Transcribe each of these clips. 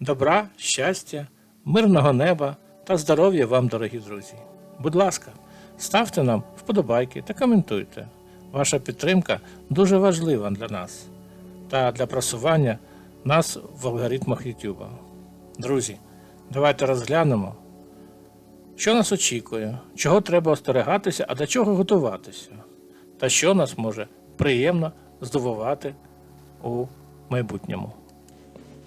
Добра, щастя, мирного неба та здоров'я вам, дорогі друзі. Будь ласка, ставте нам вподобайки та коментуйте. Ваша підтримка дуже важлива для нас та для просування нас в алгоритмах YouTube. Друзі, давайте розглянемо, що нас очікує, чого треба остерегатися, а до чого готуватися, та що нас може приємно здивувати у майбутньому.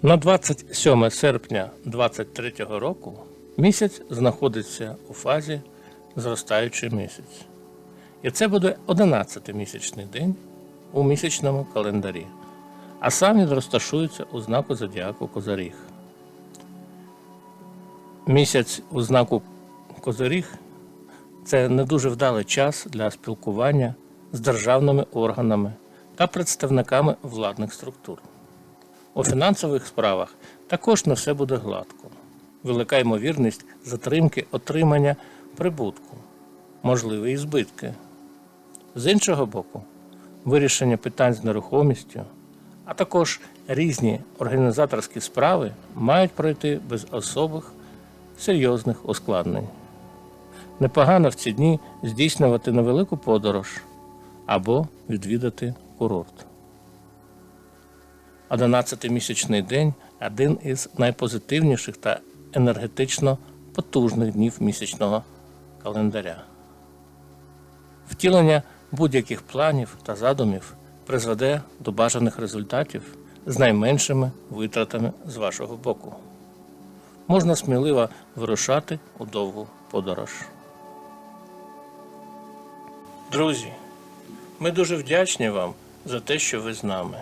На 27 серпня 2023 року місяць знаходиться у фазі зростаючий місяць. І це буде 11 місячний день у місячному календарі, а сам він розташується у знаку зодіаку Козаріг. Місяць у знаку Козиріг це не дуже вдалий час для спілкування з державними органами та представниками владних структур. У фінансових справах також не все буде гладко. Велика ймовірність затримки отримання прибутку, можливі і збитки. З іншого боку, вирішення питань з нерухомістю, а також різні організаторські справи мають пройти без особих серйозних ускладнень. Непогано в ці дні здійснювати невелику подорож або відвідати курорт. 11-місячний день один із найпозитивніших та енергетично потужних днів місячного календаря. Втілення будь-яких планів та задумів призведе до бажаних результатів з найменшими витратами з вашого боку. Можна сміливо вирушати у довгу подорож. Друзі, ми дуже вдячні вам за те, що ви з нами.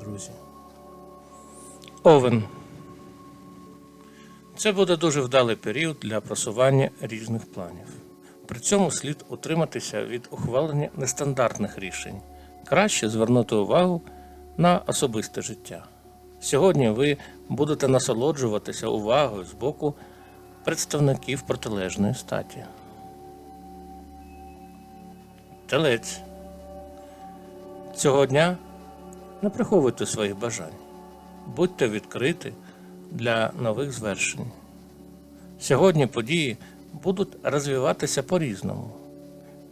друзі. Овен. Це буде дуже вдалий період для просування різних планів. При цьому слід утриматися від ухвалення нестандартних рішень. Краще звернути увагу на особисте життя. Сьогодні ви будете насолоджуватися увагою з боку представників протилежної статі. Телець. Цього дня не приховуйте своїх бажань. Будьте відкриті для нових звершень. Сьогодні події будуть розвиватися по-різному.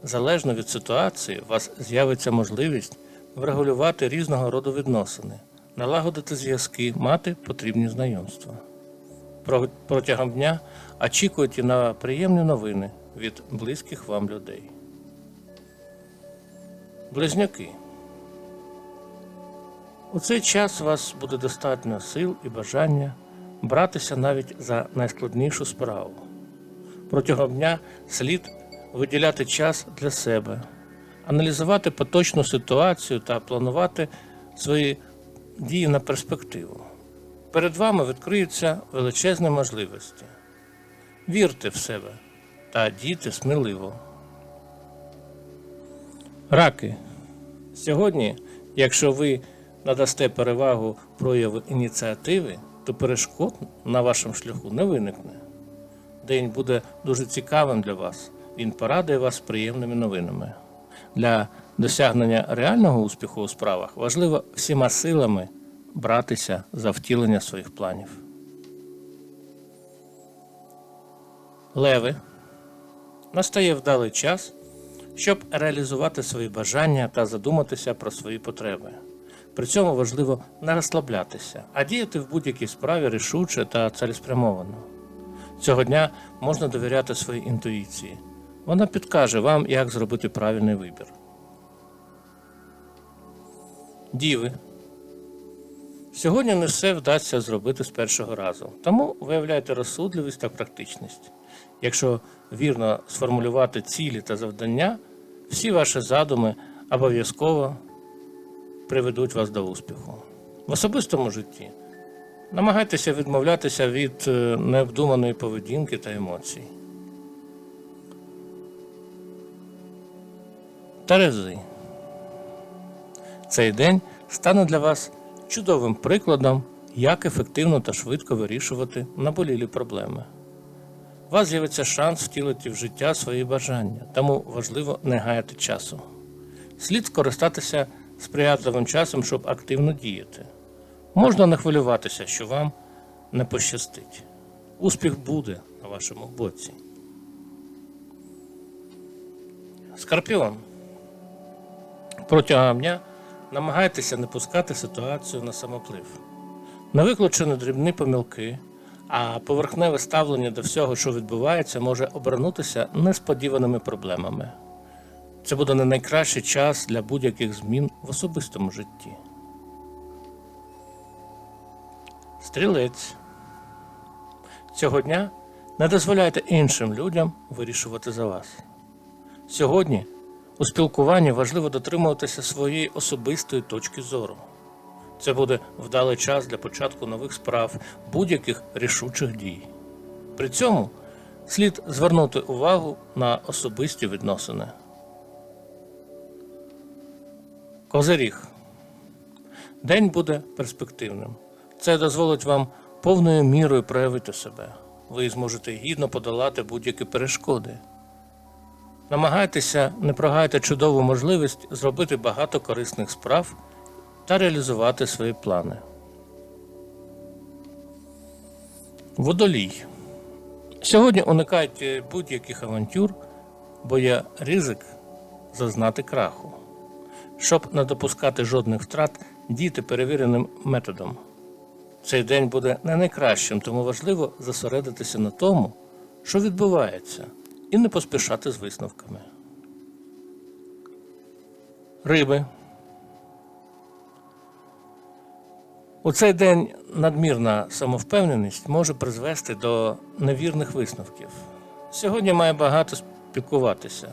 Залежно від ситуації, у вас з'явиться можливість врегулювати різного роду відносини, налагодити зв'язки, мати потрібні знайомства. Протягом дня очікуйте на приємні новини від близьких вам людей. Близнюки. У цей час у вас буде достатньо сил і бажання братися навіть за найскладнішу справу. Протягом дня слід виділяти час для себе, аналізувати поточну ситуацію та планувати свої дії на перспективу. Перед вами відкриються величезні можливості. Вірте в себе та дійте сміливо. Раки. Сьогодні, якщо ви надасте перевагу прояву ініціативи, то перешкод на вашому шляху не виникне. День буде дуже цікавим для вас. Він порадує вас приємними новинами. Для досягнення реального успіху у справах важливо всіма силами братися за втілення своїх планів. Леви. Настає вдалий час, щоб реалізувати свої бажання та задуматися про свої потреби. При цьому важливо не розслаблятися, а діяти в будь-якій справі рішуче та цілеспрямовано. Цього дня можна довіряти своїй інтуїції. Вона підкаже вам, як зробити правильний вибір. Діви. Сьогодні не все вдасться зробити з першого разу, тому виявляйте розсудливість та практичність. Якщо вірно сформулювати цілі та завдання, всі ваші задуми обов'язково приведуть вас до успіху. В особистому житті Намагайтеся відмовлятися від е, необдуманої поведінки та емоцій. Терези. Цей день стане для вас чудовим прикладом, як ефективно та швидко вирішувати наболілі проблеми. У вас з'явиться шанс втілити в життя свої бажання, тому важливо не гаяти часу. Слід скористатися сприятливим часом, щоб активно діяти. Можна не хвилюватися, що вам не пощастить. Успіх буде на вашому боці. Скорпіон. Протягом дня намагайтеся не пускати ситуацію на самоплив. Не виключені дрібні помилки, а поверхневе ставлення до всього, що відбувається, може обернутися несподіваними проблемами. Це буде не найкращий час для будь-яких змін в особистому житті. Стрілець. Цього дня не дозволяйте іншим людям вирішувати за вас. Сьогодні у спілкуванні важливо дотримуватися своєї особистої точки зору. Це буде вдалий час для початку нових справ, будь-яких рішучих дій. При цьому слід звернути увагу на особисті відносини. Козиріг. День буде перспективним. Це дозволить вам повною мірою проявити себе. Ви зможете гідно подолати будь-які перешкоди. Намагайтеся не прогаяти чудову можливість зробити багато корисних справ та реалізувати свої плани. Водолій. Сьогодні уникайте будь-яких авантюр, бо є ризик зазнати краху. Щоб не допускати жодних втрат, дійте перевіреним методом. Цей день буде не найкращим, тому важливо зосередитися на тому, що відбувається, і не поспішати з висновками. Риби. У цей день надмірна самовпевненість може призвести до невірних висновків. Сьогодні має багато спілкуватися,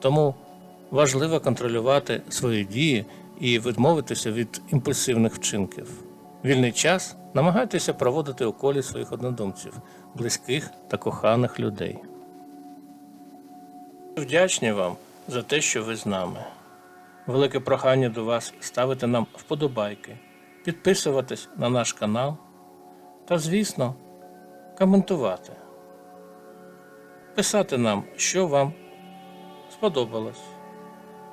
тому важливо контролювати свої дії і відмовитися від імпульсивних вчинків. Вільний час намагайтеся проводити у колі своїх однодумців, близьких та коханих людей. Вдячні вам за те, що ви з нами. Велике прохання до вас ставити нам вподобайки, підписуватись на наш канал та, звісно, коментувати. Писати нам, що вам сподобалось